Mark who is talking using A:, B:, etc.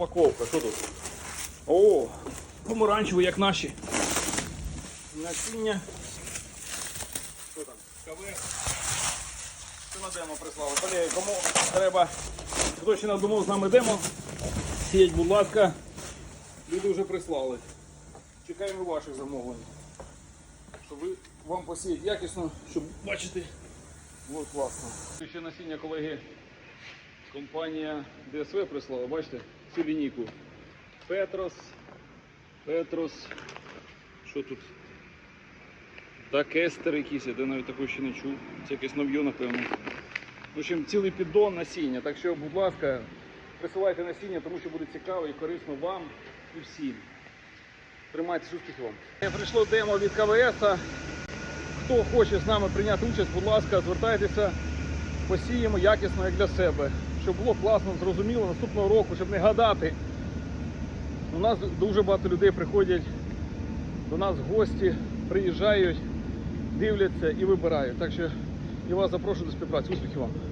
A: Упаковка, що тут? О, помаранчевий, як наші. Насіння. Що там? На демо прислали? Колеги, кому треба, хто ще надумав з нами демо, сіять, будь ласка. Люди вже прислали. Чекаємо ваших замовлень. Щоб ви вам посіяти якісно, щоб бачити. Було класно. Ще насіння, колеги, компанія ДСВ прислала, бачите, цю лінійку. Петрос, Петрос, що тут? Дакестер якийсь, я навіть такого ще не чув. Це якесь нов'є, напевно. В общем, цілий піддон насіння. Так що, будь ласка, присилайте насіння, тому що буде цікаво і корисно вам і всім. Тримайтесь, успіхів вам. Прийшло демо від КВС. Хто хоче з нами прийняти участь, будь ласка, звертайтеся, посіємо якісно як для себе. Щоб було класно, зрозуміло наступного року, щоб не гадати. У нас дуже багато людей приходять до нас гості, приїжджають, дивляться і вибирають. Так що і вас запрошую до співпраці. Успіхів вам!